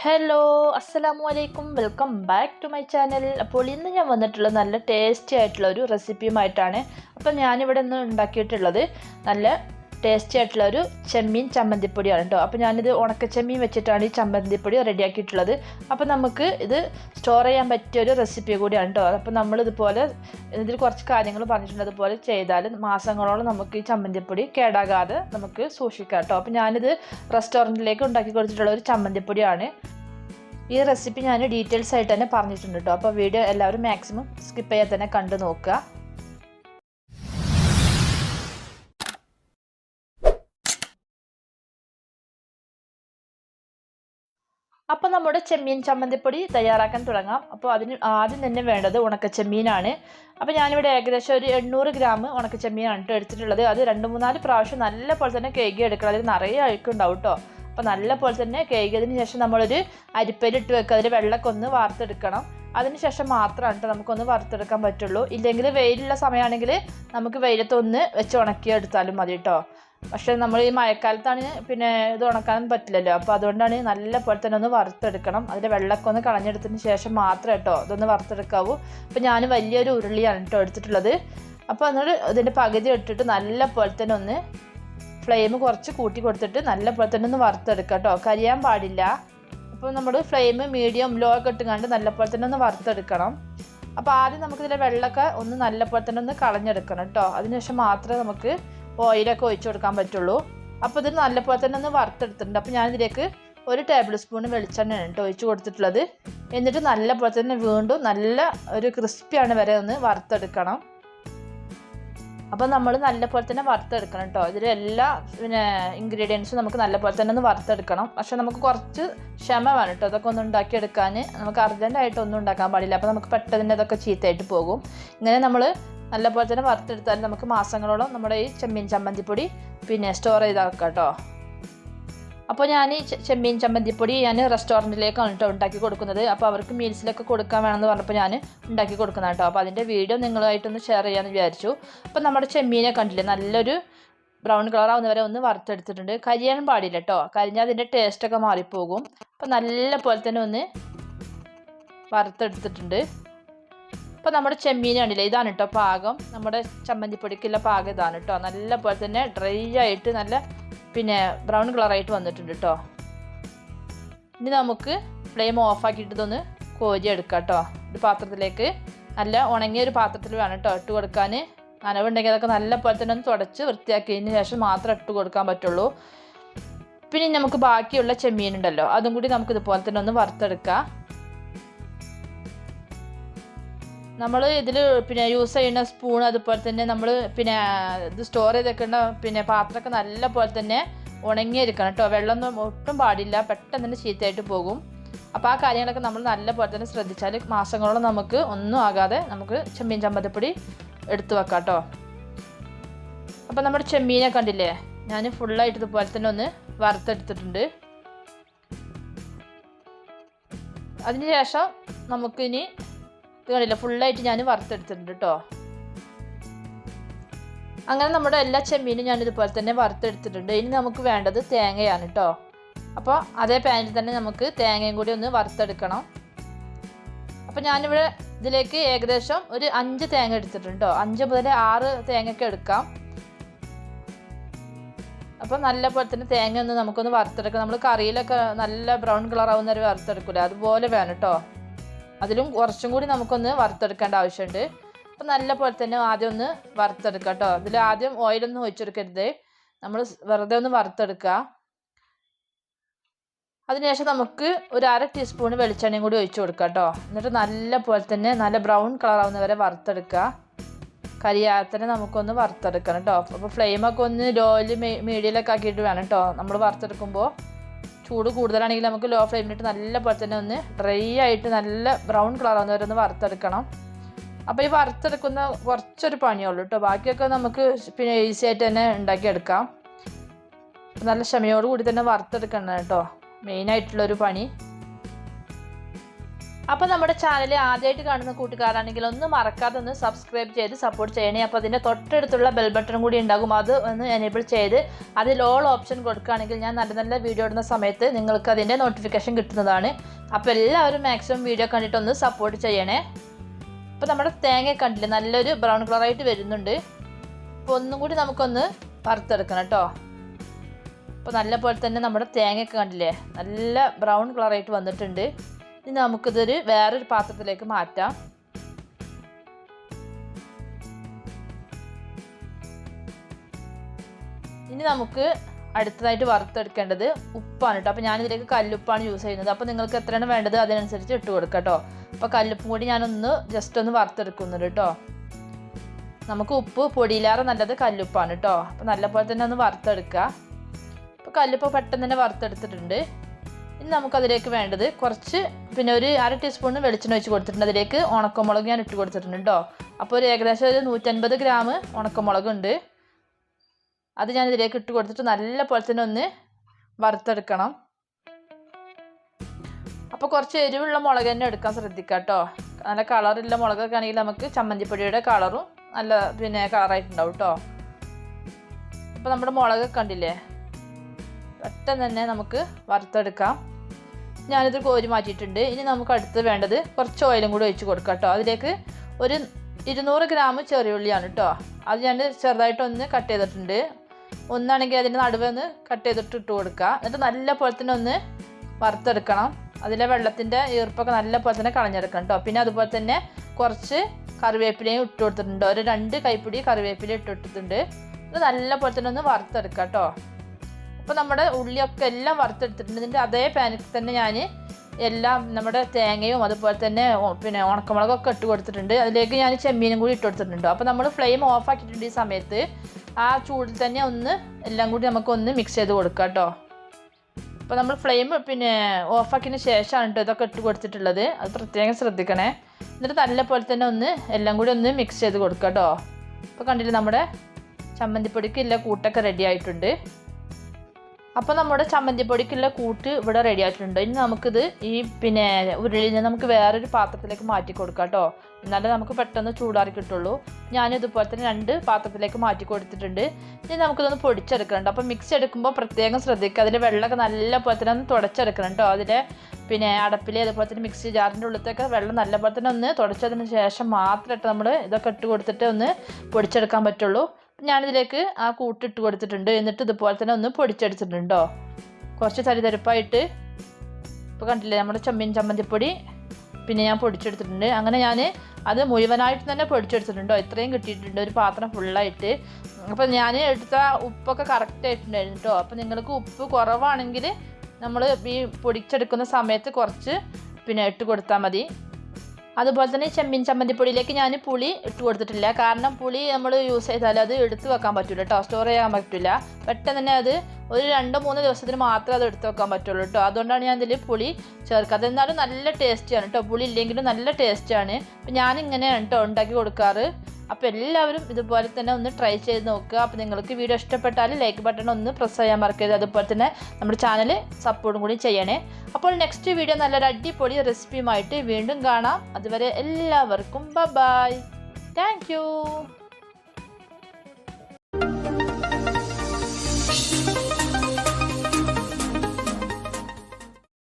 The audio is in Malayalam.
ഹലോ അസ്സലാമു അലൈക്കും welcome back to my channel അപ്പോൾ ഇന്ന് ഞാൻ വന്നിട്ടുള്ളത് നല്ല ടേസ്റ്റി ആയിട്ടുള്ള ഒരു റെസിപ്പിയുമായിട്ടാണ് അപ്പോൾ ഞാനിവിടെ ഇന്ന് ഉണ്ടാക്കിയിട്ടുള്ളത് നല്ല ടേസ്റ്റി ആയിട്ടുള്ള ഒരു ചെമ്മീൻ ചമ്മന്തിപ്പൊടിയാണ് കേട്ടോ. അപ്പോൾ ഞാനിത് ഉണക്ക ചെമ്മീൻ വെച്ചിട്ടാണ് ഈ ചമ്മന്തിപ്പൊടി റെഡിയാക്കിയിട്ടുള്ളത്. അപ്പോൾ നമുക്ക് ഇത് സ്റ്റോർ ചെയ്യാൻ പറ്റിയ ഒരു റെസിപ്പി കൂടിയാണ് കേട്ടോ. അപ്പോൾ നമ്മൾ ഇതുപോലെ ഇതിൽ കുറച്ച് കാര്യങ്ങൾ പറഞ്ഞിട്ടുണ്ട്. അതുപോലെ ചെയ്താൽ മാസങ്ങളോളം നമുക്ക് ഈ ചമ്മന്തിപ്പൊടി കേടാകാതെ നമുക്ക് സൂക്ഷിക്കാം കേട്ടോ. അപ്പോൾ ഞാനിത് റെസ്റ്റോറന്റിലേക്ക് ഉണ്ടാക്കി കൊടുത്തിട്ടുള്ള ഒരു ചമ്മന്തിപ്പൊടിയാണ്. ഈ റെസിപ്പി ഞാൻ ഡീറ്റെയിൽസ് ആയിട്ട് തന്നെ പറഞ്ഞിട്ടുണ്ട് കേട്ടോ. അപ്പോൾ വീഡിയോ എല്ലാവരും മാക്സിമം സ്കിപ്പ് ചെയ്യാതെ തന്നെ കണ്ടു നോക്കുക. അപ്പോൾ നമ്മുടെ ചെമ്മീൻ ചമ്മന്തിപ്പൊടി തയ്യാറാക്കാൻ തുടങ്ങാം. അപ്പോൾ അതിന് ആദ്യം തന്നെ വേണ്ടത് ഉണക്ക ചെമ്മീനാണ് അപ്പോൾ ഞാനിവിടെ ഏകദേശം ഒരു എണ്ണൂറ് ഗ്രാം ഉണക്ക ചെമ്മീനാണ് കേട്ടോ എടുത്തിട്ടുള്ളത്. അത് രണ്ട് മൂന്നാൽ പ്രാവശ്യം നല്ല പോലെ തന്നെ കേക്ക് എടുക്കണം. അതിൽ നിറയെ അഴുക്കുണ്ടാവും കേട്ടോ അപ്പോൾ നല്ല പോലെ തന്നെ കേക്കിയതിന് ശേഷം നമ്മളൊരു അരിപ്പയിലിട്ട് വെക്കുക. അതിൽ വെള്ളമൊക്കെ ഒന്ന് വാർത്തെടുക്കണം അതിന് ശേഷം മാത്രമാണ് കേട്ടോ നമുക്കൊന്ന് വറുത്തെടുക്കാൻ പറ്റുള്ളൂ. ഇല്ലെങ്കിൽ വെയിലുള്ള സമയമാണെങ്കിൽ നമുക്ക് വെയിലത്തൊന്ന് വെച്ച് ഉണക്കി എടുത്താലും മതി കേട്ടോ പക്ഷെ നമ്മൾ ഈ മഴക്കാലത്താണ് പിന്നെ ഇത് ഉണക്കാൻ പറ്റില്ലല്ലോ. അപ്പോൾ അതുകൊണ്ടാണ് നല്ല പോലെ തന്നെ ഒന്ന് വറുത്തെടുക്കണം. അതിന്റെ വെള്ളമൊക്കെ ഒന്ന് കളഞ്ഞെടുത്തതിന് ശേഷം മാത്രം കേട്ടോ ഇതൊന്ന് വറുത്തെടുക്കാവൂ. അപ്പോൾ ഞാൻ വലിയൊരു ഉരുളിയാണ് കേട്ടോ എടുത്തിട്ടുള്ളത്. അപ്പോൾ എന്നിട്ട് ഇതിന്റെ പകുതി ഇട്ടിട്ട് നല്ല പോലെ തന്നെ ഒന്ന് ഫ്ലെയിം കുറച്ച് കൂട്ടി കൊടുത്തിട്ട് നല്ല പോലെ തന്നെ ഒന്ന് വറുത്തെടുക്കാം കേട്ടോ. കരിയാൻ പാടില്ല. അപ്പോൾ നമ്മൾ ഫ്ലെയിം മീഡിയം ലോ ഒക്കെ ഇട്ടുകൊണ്ട് നല്ല പോലെ തന്നെ ഒന്ന് വറുത്തെടുക്കണം. അപ്പോൾ ആദ്യം നമുക്ക് ഇതിലെ വെള്ളമൊക്കെ ഒന്ന് നല്ല പോലെ തന്നെ ഒന്ന് കളഞ്ഞെടുക്കണം കേട്ടോ. അതിനുശേഷം മാത്രമേ നമുക്ക് ഓയിലൊക്കെ ഒഴിച്ചു കൊടുക്കാൻ പറ്റുള്ളൂ. അപ്പോൾ ഇത് നല്ലപോലെ തന്നെ ഒന്ന് വറുത്തെടുത്തിട്ടുണ്ട്. അപ്പോൾ ഞാനിതിലേക്ക് ഒരു ടേബിൾ സ്പൂൺ വെളിച്ചെണ്ണയാണ് കേട്ടോ ഒഴിച്ചു കൊടുത്തിട്ടുള്ളത്. എന്നിട്ട് നല്ല പോലെ തന്നെ വീണ്ടും നല്ല ഒരു ക്രിസ്പിയാണ് വരെ ഒന്ന് വറുത്തെടുക്കണം. അപ്പോൾ നമ്മൾ നല്ല പോലെ തന്നെ വറുത്തെടുക്കണം കേട്ടോ. ഇതിൽ എല്ലാ പിന്നെ ഇൻഗ്രീഡിയൻസും നമുക്ക് നല്ല പോലെ തന്നെ ഒന്ന് വറുത്തെടുക്കണം. പക്ഷെ നമുക്ക് കുറച്ച് ക്ഷമ വേണം കേട്ടോ. അതൊക്കെ ഒന്ന് ഉണ്ടാക്കിയെടുക്കാൻ നമുക്ക് അർജന്റായിട്ട് ഒന്നും ഉണ്ടാക്കാൻ പാടില്ല. അപ്പോൾ നമുക്ക് പെട്ടെന്ന് അതൊക്കെ ചീത്തയായിട്ട് പോകും. ഇങ്ങനെ നമ്മൾ നല്ല പോലെ തന്നെ വറുത്തെടുത്താൽ നമുക്ക് മാസങ്ങളോളം നമ്മുടെ ഈ ചെമ്മീൻ ചമ്മന്തിപ്പൊടി പിന്നെ സ്റ്റോർ ചെയ്താക്കാം കേട്ടോ. അപ്പോൾ ഞാൻ ഈ ചെമ്മീൻ ചമ്മന്തിപ്പൊടി ഞാൻ റെസ്റ്റോറന്റിലേക്കാണ് കേട്ടോ ഉണ്ടാക്കി കൊടുക്കുന്നത്. അപ്പോൾ അവർക്ക് മീൽസിലൊക്കെ കൊടുക്കാൻ വേണമെന്ന് പറഞ്ഞപ്പോൾ ഞാൻ ഉണ്ടാക്കി കൊടുക്കുന്ന കേട്ടോ. അപ്പോൾ അതിന്റെ വീഡിയോ നിങ്ങളുമായിട്ടൊന്ന് ഷെയർ ചെയ്യാമെന്ന് വിചാരിച്ചു. അപ്പോൾ നമ്മുടെ ചെമ്മീനെ കണ്ടില്ലേ? നല്ലൊരു ബ്രൗൺ കളർ ആവുന്നവരെ ഒന്ന് വറുത്തെടുത്തിട്ടുണ്ട്. കരിയാൻ പാടില്ല കേട്ടോ. കരിഞ്ഞാൽ അതിന്റെ ടേസ്റ്റൊക്കെ മാറിപ്പോകും. അപ്പോൾ നല്ല പോലെ തന്നെ ഒന്ന് വറുത്തെടുത്തിട്ടുണ്ട്. അപ്പോൾ നമ്മുടെ ചെമ്മീൻ കണ്ടില്ലേ? ഇതാണ് കേട്ടോ പാകം. നമ്മുടെ ചമ്മന്തിപ്പൊടിക്കുള്ള പാകം ഇതാണ് കേട്ടോ നല്ല പോലെ തന്നെ ഡ്രൈ ആയിട്ട് നല്ല പിന്നെ ബ്രൗൺ കളറായിട്ട് വന്നിട്ടുണ്ട് കേട്ടോ ഇനി നമുക്ക് ഫ്ലെയിം ഓഫാക്കിയിട്ട് ഇതൊന്ന് കോരി എടുക്കാം കേട്ടോ ഒരു പാത്രത്തിലേക്ക് നല്ല ഉണങ്ങിയ ഒരു പാത്രത്തിൽ വേണം കേട്ടോ ഇട്ട് കൊടുക്കാൻ. നനവുണ്ടെങ്കിൽ അതൊക്കെ നല്ല പോലെ തന്നെ ഒന്ന് തുടച്ച് വൃത്തിയാക്കിയതിന് ശേഷം മാത്രം ഇട്ട് കൊടുക്കാൻ പറ്റുള്ളൂ. പിന്നെ നമുക്ക് ബാക്കിയുള്ള ചെമ്മീൻ ഉണ്ടല്ലോ. അതും കൂടി നമുക്ക് ഇതുപോലെ തന്നെ ഒന്ന് വറുത്തെടുക്കാം. നമ്മൾ ഇതിൽ പിന്നെ യൂസ് ചെയ്യുന്ന സ്പൂൺ അതുപോലെ തന്നെ നമ്മൾ പിന്നെ ഇത് സ്റ്റോർ ചെയ്ത് പിന്നെ പാത്രമൊക്കെ നല്ല പോലെ തന്നെ ഉണങ്ങിയിരിക്കണം കേട്ടോ വെള്ളമൊന്നും ഒട്ടും പാടില്ല. പെട്ടെന്ന് തന്നെ ചീത്തയായിട്ട് പോകും. അപ്പോൾ ആ കാര്യങ്ങളൊക്കെ നമ്മൾ നല്ല പോലെ തന്നെ ശ്രദ്ധിച്ചാൽ മാസങ്ങളോളം നമുക്ക് ഒന്നും ആകാതെ നമുക്ക് ചെമ്മീൻ ചമ്മന്തിപ്പൊടി എടുത്തു വെക്കാം കേട്ടോ അപ്പോൾ നമ്മുടെ ചെമ്മീനെ കണ്ടില്ലേ? ഞാൻ ഫുള്ളായിട്ട് ഇതുപോലെ തന്നെ ഒന്ന് വറുത്തെടുത്തിട്ടുണ്ട്. അതിന് ശേഷം നമുക്കിനി കണ്ടില്ല? ഫുള്ളായിട്ട് ഞാൻ വറുത്തെടുത്തിട്ടുണ്ട് കേട്ടോ അങ്ങനെ നമ്മുടെ എല്ലാ ചെമ്മീനും ഞാൻ ഇതുപോലെ തന്നെ വറുത്തെടുത്തിട്ടുണ്ട്. ഇനി നമുക്ക് വേണ്ടത് തേങ്ങയാണ് കേട്ടോ അപ്പോൾ അതേ പാനിൽ തന്നെ നമുക്ക് തേങ്ങയും കൂടി ഒന്ന് വറുത്തെടുക്കണം. അപ്പോൾ ഞാനിവിടെ ഇതിലേക്ക് ഏകദേശം ഒരു അഞ്ച് തേങ്ങ എടുത്തിട്ടുണ്ട് അഞ്ച് മുതൽ ആറ് തേങ്ങയൊക്കെ എടുക്കാം. അപ്പോൾ നല്ല പോലെ തന്നെ തേങ്ങ ഒന്ന് നമുക്കൊന്ന് വറുത്തെടുക്കാം. നമ്മൾ കറിയിലൊക്കെ നല്ല ബ്രൗൺ കളർ ആവുന്ന ഒരു വറുത്തെടുക്കില്ല അതുപോലെ വേണം കേട്ടോ അതിലും കുറച്ചും കൂടി നമുക്കൊന്ന് വറുത്തെടുക്കേണ്ട ആവശ്യമുണ്ട്. അപ്പം നല്ല പോലെ തന്നെ ആദ്യം ഒന്ന് വറുത്തെടുക്കുക കേട്ടോ അതിൽ ആദ്യം ഓയിലൊന്നും ഒഴിച്ചെടുക്കരുത്. നമ്മൾ വെറുതെ ഒന്ന് വറുത്തെടുക്കുക. അതിനുശേഷം നമുക്ക് ഒരു അര ടീസ്പൂൺ വെളിച്ചെണ്ണയും കൂടി ഒഴിച്ചു കൊടുക്കുക കേട്ടോ എന്നിട്ട് നല്ല പോലെ തന്നെ നല്ല ബ്രൗൺ കളർ ആവുന്നവരെ വറുത്തെടുക്കുക. കരിയാത്തന്നെ നമുക്കൊന്ന് വറുത്തെടുക്കണം കേട്ടോ അപ്പോൾ ഫ്ലെയിമൊക്കെ ഒന്ന് ലോയിൽ മീഡിയയിലൊക്കെ ആക്കിയിട്ട് വേണം കേട്ടോ നമ്മൾ വറുത്തെടുക്കുമ്പോൾ ചൂട് കൂടുതലാണെങ്കിൽ നമുക്ക് ലോ ഫ്ലെയിമിലിട്ട് നല്ല പോലെ തന്നെ ഒന്ന് ഡ്രൈ ആയിട്ട് നല്ല ബ്രൗൺ കളർ വരെ ഒന്ന് വറുത്തെടുക്കണം. അപ്പോൾ ഈ വറുത്തെടുക്കുന്ന കുറച്ചൊരു പണിയുള്ളൂ കേട്ടോ ബാക്കിയൊക്കെ നമുക്ക് പിന്നെ ഈസി ആയിട്ട് തന്നെ ഉണ്ടാക്കിയെടുക്കാം. നല്ല ക്ഷമയോട് കൂടി തന്നെ വറുത്തെടുക്കണം കേട്ടോ മെയിനായിട്ടുള്ളൊരു പണി. അപ്പോൾ നമ്മുടെ ചാനൽ ആദ്യമായിട്ട് കാണുന്ന കൂട്ടുകാരാണെങ്കിൽ ഒന്ന് മറക്കാതെ ഒന്ന് സബ്സ്ക്രൈബ് ചെയ്ത് സപ്പോർട്ട് ചെയ്യണേ. അപ്പോൾ അതിന്റെ തൊട്ടടുത്തുള്ള ബെൽ ബട്ടൺ കൂടി ഉണ്ടാകും. അത് ഒന്ന് എനേബിൾ ചെയ്ത് അതിൽ ഓൾ ഓപ്ഷൻ കൊടുക്കുകയാണെങ്കിൽ ഞാൻ നല്ല നല്ല വീഡിയോ ഇടുന്ന സമയത്ത് നിങ്ങൾക്ക് അതിന്റെ നോട്ടിഫിക്കേഷൻ കിട്ടുന്നതാണ്. അപ്പോൾ എല്ലാവരും മാക്സിമം വീഡിയോ കണ്ടിട്ട് ഒന്ന് സപ്പോർട്ട് ചെയ്യണേ. അപ്പോൾ നമ്മുടെ തേങ്ങ കണ്ടില്ലേ? നല്ലൊരു ബ്രൗൺ കളറായിട്ട് വരുന്നുണ്ട്. അപ്പോൾ ഒന്നും കൂടി നമുക്കൊന്ന് വറുത്തെടുക്കണം കേട്ടോ. അപ്പോൾ നല്ല പോലെ തന്നെ നമ്മുടെ തേങ്ങയൊക്കെ കണ്ടില്ലേ? നല്ല ബ്രൗൺ കളറായിട്ട് വന്നിട്ടുണ്ട്. ഇനി നമുക്കിതൊരു വേറൊരു പാത്രത്തിലേക്ക് മാറ്റാം. ഇനി നമുക്ക് അടുത്തതായിട്ട് വറുത്തെടുക്കേണ്ടത് ഉപ്പാണ് കേട്ടോ. അപ്പോൾ ഞാനിതിലേക്ക് കല്ലുപ്പാണ് യൂസ് ചെയ്യുന്നത്. അപ്പോൾ നിങ്ങൾക്ക് എത്രയാണ് വേണ്ടത് അതിനനുസരിച്ച് ഇട്ട് കൊടുക്കുക കേട്ടോ. അപ്പോൾ കല്ലുപ്പും കൂടി ഞാനൊന്ന് ജസ്റ്റ് ഒന്ന് വറുത്തെടുക്കുന്നുണ്ട് കേട്ടോ. നമുക്ക് ഉപ്പ് പൊടിയിലാറെ നല്ലത് കല്ലുപ്പാണ് കേട്ടോ. അപ്പോൾ നല്ലപോലെ തന്നെ ഒന്ന് വറുത്തെടുക്കുക. അപ്പോൾ കല്ലുപ്പ് പെട്ടെന്ന് തന്നെ വറുത്തെടുത്തിട്ടുണ്ട്. ഇനി നമുക്കതിലേക്ക് വേണ്ടത് കുറച്ച് പിന്നെ ഒരു അര ടീസ്പൂണ് വെളിച്ചെണ്ണ ഒഴിച്ച് കൊടുത്തിട്ടുണ്ട്. അതിലേക്ക് ഉണക്കമുളക് ഞാൻ ഇട്ട് കൊടുത്തിട്ടുണ്ട് കേട്ടോ അപ്പോൾ ഒരു ഏകദേശം ഒരു നൂറ്റൻപത് ഗ്രാം ഉണക്കമുളക് ഉണ്ട് അത് ഞാൻ ഇതിലേക്ക് ഇട്ട് കൊടുത്തിട്ട് നല്ല പോലെ തന്നെ ഒന്ന് വറുത്തെടുക്കണം. അപ്പോൾ കുറച്ച് എരിവുള്ള മുളക് തന്നെ എടുക്കാൻ ശ്രദ്ധിക്കുക കേട്ടോ നല്ല കളറുള്ള മുളകൊക്കെ ആണെങ്കിൽ നമുക്ക് ചമ്മന്തിപ്പൊടിയുടെ കളറും നല്ല പിന്നെ കളറായിട്ടുണ്ടാവും കേട്ടോ അപ്പോൾ നമ്മുടെ മുളക് കണ്ടില്ലേ? പെട്ടെന്ന് തന്നെ നമുക്ക് വറുത്തെടുക്കാം. ഞാനിത് കോരി മാറ്റിയിട്ടുണ്ട്. ഇനി നമുക്ക് അടുത്ത് വേണ്ടത് കുറച്ച് ഓയിലും കൂടി ഒഴിച്ച് കൊടുക്കാം കേട്ടോ. അതിലേക്ക് ഒരു ഇരുന്നൂറ് ഗ്രാം ചെറിയുള്ളിയാണ് കേട്ടോ. അത് ഞാൻ ചെറുതായിട്ടൊന്ന് കട്ട് ചെയ്തിട്ടുണ്ട്. ഒന്നാണെങ്കിൽ അതിന്റെ നടുവ് ഒന്ന് കട്ട് ചെയ്തിട്ട് ഇട്ട് കൊടുക്കുക. എന്നിട്ട് നല്ല പോലെ തന്നെ ഒന്ന് വറുത്തെടുക്കണം. അതിലെ വെള്ളത്തിന്റെ ഈർപ്പൊക്കെ നല്ല പോലെ തന്നെ കളഞ്ഞെടുക്കണം കേട്ടോ. പിന്നെ അതുപോലെ തന്നെ കുറച്ച് കറിവേപ്പിലയും ഇട്ട് കൊടുത്തിട്ടുണ്ട്. ഒരു രണ്ട് കൈപ്പിടി കറിവേപ്പില ഇട്ട് കൊടുത്തിട്ടുണ്ട്. ഇത് നല്ല പോലെ തന്നെ ഒന്ന് വറുത്തെടുക്കാം കേട്ടോ. അപ്പോൾ നമ്മുടെ ഉള്ളിയൊക്കെ എല്ലാം വറുത്തെടുത്തിട്ടുണ്ട്. ഇതിന്റെ അതേ പാനിൽ തന്നെ ഞാൻ എല്ലാം നമ്മുടെ തേങ്ങയും അതുപോലെ തന്നെ പിന്നെ ഉണക്കമുളകൊക്കെ ഇട്ട് കൊടുത്തിട്ടുണ്ട്. അതിലേക്ക് ഞാൻ ചെമ്മീനും കൂടി ഇട്ട് കൊടുത്തിട്ടുണ്ട്. അപ്പോൾ നമ്മൾ ഫ്ലെയിം ഓഫ് ആക്കിയിട്ടുണ്ട് ഈ സമയത്ത്. ആ ചൂടിൽ തന്നെ ഒന്ന് എല്ലാം കൂടി നമുക്കൊന്ന് മിക്സ് ചെയ്ത് കൊടുക്കാം കേട്ടോ. അപ്പോൾ നമ്മൾ ഫ്ലെയിം പിന്നെ ഓഫാക്കിയതിന് ശേഷമാണ് കേട്ടോ ഇതൊക്കെ ഇട്ട് കൊടുത്തിട്ടുള്ളത്. അത് പ്രത്യേകം ശ്രദ്ധിക്കണേ. എന്നിട്ട് നല്ല പോലെ തന്നെ ഒന്ന് എല്ലാം കൂടി ഒന്ന് മിക്സ് ചെയ്ത് കൊടുക്കുക കേട്ടോ. അപ്പോൾ കണ്ടില്ലേ നമ്മുടെ ചമ്മന്തിപ്പൊടിക്ക് ഇല്ല കൂട്ടൊക്കെ റെഡി ആയിട്ടുണ്ട്. അപ്പോൾ നമ്മുടെ ചമ്മന്തിപ്പൊടിക്കുള്ള കൂട്ട് ഇവിടെ റെഡി ആയിട്ടുണ്ട്. ഇനി നമുക്കിത് ഈ പിന്നെ ഉരുളിയിൽ നമുക്ക് വേറൊരു പാത്രത്തിലേക്ക് മാറ്റി കൊടുക്കാം കേട്ടോ എന്നാലേ നമുക്ക് പെട്ടെന്ന് ചൂടാറി കിട്ടുള്ളൂ. ഞാൻ ഇതുപോലെ തന്നെ രണ്ട് പാത്രത്തിലേക്ക് മാറ്റി കൊടുത്തിട്ടുണ്ട്. ഇനി നമുക്കിതൊന്ന് പൊടിച്ചെടുക്കണുണ്ട് അപ്പോൾ മിക്സ് എടുക്കുമ്പോൾ പ്രത്യേകം ശ്രദ്ധിക്കുക. അതിന്റെ വെള്ളമൊക്കെ നല്ല പോലെ തന്നെ ഒന്ന് തുടച്ചെടുക്കണം കേട്ടോ അതിന്റെ പിന്നെ അടപ്പിൽ അതുപോലെ തന്നെ മിക്സി ജാറിന്റെ ഉള്ളിലത്തേക്ക് വെള്ളം നല്ല പോലെ തന്നെ ഒന്ന് തുടച്ചതിന് ശേഷം മാത്രമായിട്ട് നമ്മൾ ഇതൊക്കെ ഇട്ട് കൊടുത്തിട്ട് ഒന്ന് പൊടിച്ചെടുക്കാൻ പറ്റുള്ളൂ. ഞാനിതിലേക്ക് ആ കൂട്ടിട്ട് കൊടുത്തിട്ടുണ്ട്. എന്നിട്ട് ഇതുപോലെ തന്നെ ഒന്ന് പൊടിച്ചെടുത്തിട്ടുണ്ടോ കുറച്ച് തരിതരിപ്പായിട്ട് ഇപ്പോൾ കണ്ടില്ലേ നമ്മുടെ ചെമ്മീൻ ചമ്മന്തിപ്പൊടി പിന്നെ ഞാൻ പൊടിച്ചെടുത്തിട്ടുണ്ട്. അങ്ങനെ ഞാൻ അത് മുഴുവനായിട്ട് തന്നെ പൊടിച്ചെടുത്തിട്ടുണ്ടോ? ഇത്രയും കിട്ടിയിട്ടുണ്ട് ഒരു പാത്രം ഫുള്ളായിട്ട് അപ്പോൾ ഞാൻ എടുത്ത ഉപ്പൊക്കെ കറക്റ്റ് ആയിട്ടുണ്ടായിരുന്നു കേട്ടോ അപ്പോൾ നിങ്ങൾക്ക് ഉപ്പ് കുറവാണെങ്കിൽ നമ്മൾ ഈ പൊടിച്ചെടുക്കുന്ന സമയത്ത് കുറച്ച് പിന്നെ ഇട്ട് കൊടുത്താൽ മതി. അതുപോലെ തന്നെ ചെമ്മീൻ ചമ്മന്തിപ്പൊടിയിലേക്ക് ഞാൻ പുളി ഇട്ട് കൊടുത്തിട്ടില്ല. കാരണം പുളി നമ്മൾ യൂസ് ചെയ്താൽ അത് എടുത്ത് വെക്കാൻ പറ്റില്ല കേട്ടോ സ്റ്റോർ ചെയ്യാൻ പറ്റില്ല പെട്ടെന്ന് തന്നെ അത് ഒരു രണ്ടോ മൂന്നോ ദിവസത്തിന് മാത്രമേ അത് എടുത്ത് വെക്കാൻ പറ്റുള്ളൂ കേട്ടോ അതുകൊണ്ടാണ് ഞാൻ ഇതിൽ പുളി ചേർക്കാത്തത് എന്നാലും നല്ല ടേസ്റ്റിയാണ് കേട്ടോ പുളി ഇല്ലെങ്കിലും നല്ല ടേസ്റ്റാണ് അപ്പം ഞാനിങ്ങനെയാണ് കേട്ടോ ഉണ്ടാക്കി കൊടുക്കാറ്. അപ്പോൾ എല്ലാവരും ഇതുപോലെ തന്നെ ഒന്ന് ട്രൈ ചെയ്ത് നോക്കുക. അപ്പോൾ നിങ്ങൾക്ക് വീഡിയോ ഇഷ്ടപ്പെട്ടാൽ ലൈക്ക് ബട്ടൺ ഒന്ന് പ്രസ് ചെയ്യാൻ മറക്കരുത്. അതുപോലെ തന്നെ നമ്മുടെ ചാനൽ സപ്പോർട്ടും കൂടി ചെയ്യണേ. അപ്പോൾ നെക്സ്റ്റ് വീഡിയോ നല്ലൊരു അടിപൊളി റെസിപ്പിയുമായിട്ട് വീണ്ടും കാണാം. അതുവരെ എല്ലാവർക്കും ബ ബായ് താങ്ക്